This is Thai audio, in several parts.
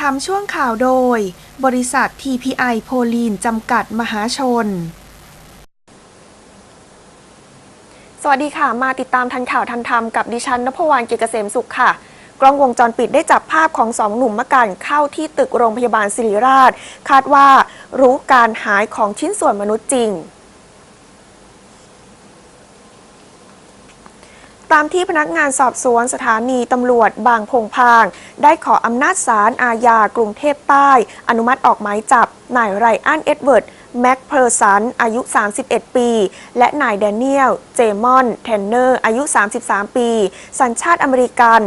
ทำช่วงข่าวโดย บริษัท TPI โพลีนจำกัดมหาชน สวัสดีค่ะ มาติดตามทันข่าวทันธรรมกับดิฉันนพวรรณเกียรติเกษมสุขค่ะกล้องวงจรปิดได้จับภาพของสองหนุ่มมะกันเข้าที่ตึกโรงพยาบาลศิริราช คาดว่ารู้การหายของชิ้นส่วนมนุษย์จริง ตามที่พนักงานสอบสวนสถานีตำรวจบางพงพาง ได้ขออำนาจศาลอาญากรุงเทพใต้ อนุมัติออกหมายจับนายไรอันเอ็ดเวิร์ดแม็กเพอร์สันอายุ 31 ปี และนายแดเนียล เจมอน เทนเนอร์ อายุ 33 ปี สัญชาติอเมริกัน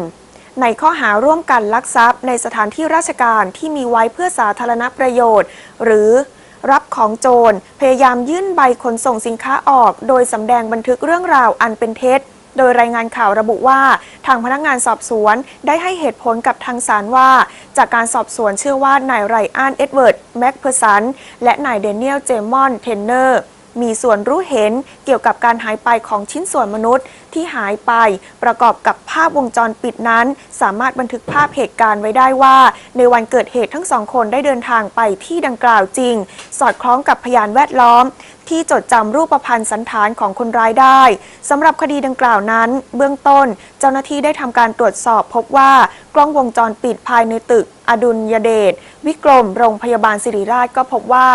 ในข้อหาร่วมกันลักทรัพย์ในสถานที่ราชการที่มีไว้เพื่อสาธารณประโยชน์ หรือรับของโจร พยายามยื่นใบขนส่งสินค้าออก โดยสำแดงบันทึกเรื่องราวอันเป็นเท็จ โดยรายงานข่าวระบุว่า ทางพนักงานสอบสวนได้ให้เหตุผลกับทางศาลว่า จากการสอบสวนเชื่อว่านายไรอันเอ็ดเวิร์ดแม็กเพอร์สันและนายเดนเนียลเจมอนเทนเนอร์ มีส่วนรู้เห็นเกี่ยวกับการหายไปของชิ้นส่วนมนุษย์ที่หายไป ประกอบกับภาพวงจรปิดนั้น สามารถบันทึกภาพเหตุการณ์ไว้ได้ว่า ในวันเกิดเหตุทั้งสองคนได้เดินทางไปที่ดังกล่าวจริง สอดคล้องกับพยานแวดล้อม ที่จดจำรูปพันธ์สันฐานของคนร้ายได้สำหรับคดีดังกล่าวนั้น เบื้องต้น เจ้าหน้าที่ได้ทำการตรวจสอบพบว่ากล้องวงจรปิดภายในตึก อดุลยเดชวิกรมโรงพยาบาลศิริราชก็พบว่า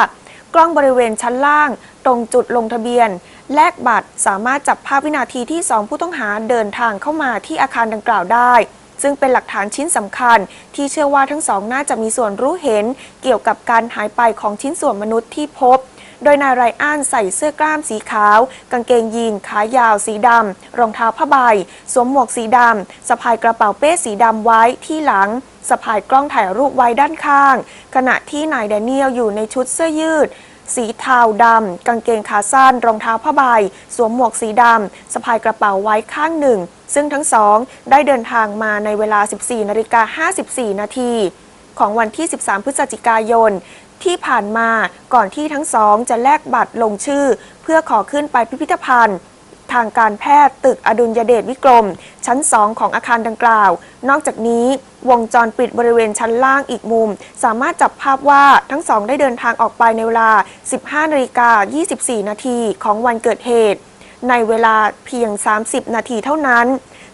กล้องบริเวณชั้นล่าง ตรงจุดลงทะเบียน แลกบัตรสามารถจับภาพวินาทีที่ 2 ผู้ต้องหาเดินทางเข้ามาที่อาคารดังกล่าวได้ ซึ่งเป็นหลักฐานชิ้นสำคัญ ที่เชื่อว่าทั้งสองน่าจะมีส่วนรู้เห็น เกี่ยวกับการหายไปของชิ้นส่วนมนุษย์ที่พบโดยนายไรอันใส่เสื้อกล้ามสีขาว กางเกงยีนขายาวสีดำ รองเท้าผ้าใบ สวมหมวกสีดำ สะพายกระเป๋าเป้สีดำไว้ที่หลัง สะพายกล้องถ่ายรูปไว้ด้านข้าง ขณะที่นายแดเนียลอยู่ในชุดเสื้อยืด สีเทาดำกางเกงขาสั้น รองเท้าผ้าใบ สวมหมวกสีดำสะพายกระเป๋าไว้ข้างหนึ่ง ซึ่งทั้งสองได้เดินทางมาในเวลา 14นาฬิกา54 นาทีของวันที่ 13 พฤศจิกายน ที่ผ่านมาก่อนที่ทั้งสองจะแลกบัตรลงชื่อ เพื่อขอขึ้นไปพิพิธภัณฑ์ ทางการแพทย์ตึกอดุลยเดชวิกรม ชั้น 2 ของอาคารดังกล่าว นอกจากนี้วงจรปิดบริเวณชั้นล่างอีกมุม สามารถจับภาพว่าทั้งสองได้เดินทางออกไปในเวลา 15นาฬิกา24 นาทีของวันเกิดเหตุ ในเวลาเพียง 30 นาทีเท่านั้น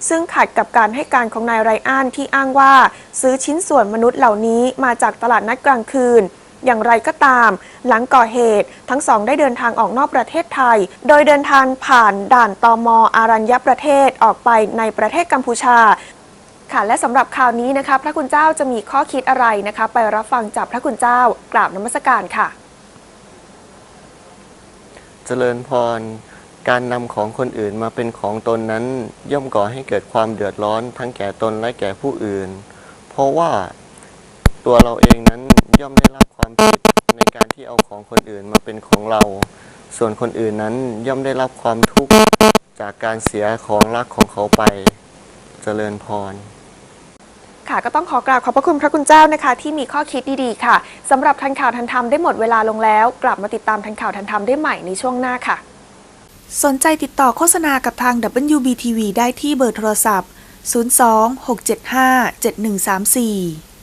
ซึ่งขัดกับการให้การของนายไรอันที่อ้างว่า ซื้อชิ้นส่วนมนุษย์เหล่านี้มาจากตลาดนัดกลางคืน อย่างไรก็ตาม หลังก่อเหตุทั้งสองได้เดินทางออกนอกประเทศไทย โดยเดินทางผ่านด่านตอมอารัญญประเทศออกไปในประเทศกัมพูชาค่ะและสำหรับข่าวนี้นะคะ พระคุณเจ้าจะมีข้อคิดอะไรนะคะ ไปรับฟังจากพระคุณเจ้ากราบนมัสการค่ะ เจริญพร การนำของคนอื่นมาเป็นของตนนั้น ย่อมก่อให้เกิดความเดือดร้อนทั้งแก่ตนและแก่ผู้อื่น เพราะว่า ตัวเราเองนั้นย่อมได้รับความผิดในการที่เอาของคนอื่นมาเป็นของเรา ส่วนคนอื่นนั้นย่อมได้รับความทุกข์จากการเสียของรักของเขาไปเจริญพรค่ะก็ต้องขอกราบขอบพระคุณพระคุณเจ้านะคะ ที่มีข้อคิดดีๆค่ะสำหรับทันข่าวทันธรรมได้หมดเวลาลงแล้ว กลับมาติดตามทันข่าวทันธรรมได้ใหม่ในช่วงหน้าค่ะ สนใจติดต่อโฆษณากับทาง WBTV ได้ที่เบอร์โทรศัพท์ 02 675 7134